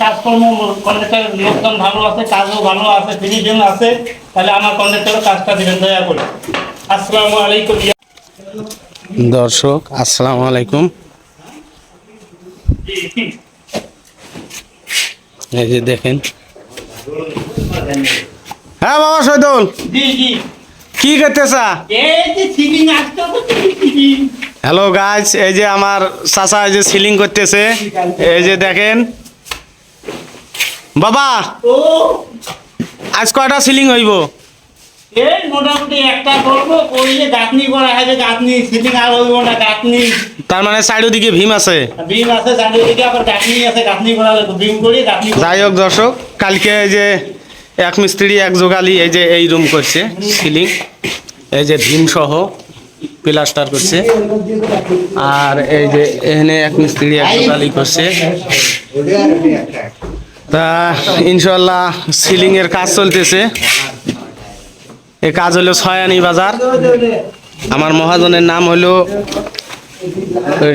কাজকর্ম কন্ট্রাক্টর লোকজন ভালো আছে কাজও ভালো আছে ফিনিশিং আছে তাহলে আমার কন্ট্রাক্টরের কাজটা দিবেন দয়া করে। আসসালামু আলাইকুম। দর্শক আসসালামু আলাইকুম। এই যে দেখেন। হ্যাঁ বাবা সৈদুল কি করতেছা? হ্যালো গাইজ এই যে আমার চাচা এই যে সিলিং করতেছে এই যে দেখেন। বাবা ও। আজ কয়টা সিলিং হইব? এই মোটামুটি একটা করব করলে গাঁথনি করা গাঁথনি সিলিং আর হইব না গাঁথনি। তার মানে চারিদিকে ভীম আছে? বিম আছে চারিদিকে আবার গাঁথনি আছে গাঁথনি করা বিম করি গাঁথনি। যাই হোক দর্শক কালকে এই যে এক মিস্ত্রি এক যোগালি এই যে এই রুম করছে সিলিং। এই যে ভীম সহ প্লাস্টার করছে। আর এই যে এখানে এক মিস্ত্রি এক যোগালি করছে। তা ইনশাল্লাহ সিলিং এর কাজ চলতেছে। এই কাজ হলো ছয়ানি বাজার। আমার মহাজনের নাম হলো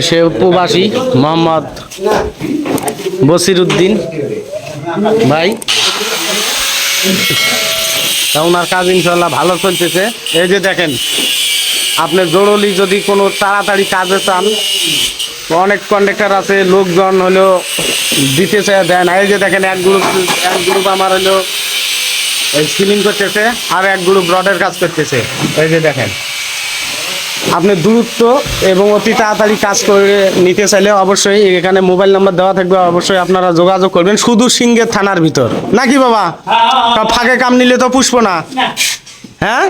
সে প্রবাসী মোহাম্মদ বসির উদ্দিন ভাই ওনার কাজ ইনশাল্লাহ ভালো চলতেছে। এই যে দেখেন আপনি জরুরি যদি কোনো তাড়াতাড়ি কাজে চান অনেক কন্ডাক্টর আছে লোকজন হলো দিতে চায় দেয় না। এই যে দেখেন এক গ্রুপ এক গ্রুপ আমার হলো সিলিং করতেছে আর এক গ্রুপ রডের কাজ করতেছে। এই যে দেখেন। আপনি দূরত্ব এবং অতি তাড়াতাড়ি কাজ করে নিতে চাইলে অবশ্যই এখানে মোবাইল নাম্বার দেওয়া থাকবে অবশ্যই আপনারা যোগাযোগ করবেন শুধু সিঙ্গের থানার ভিতর। নাকি বাবা? হ্যাঁ, হ্যাঁ, হ্যাঁ। ফাঁকে কাম নিলে তো পুষবো না। হ্যাঁ?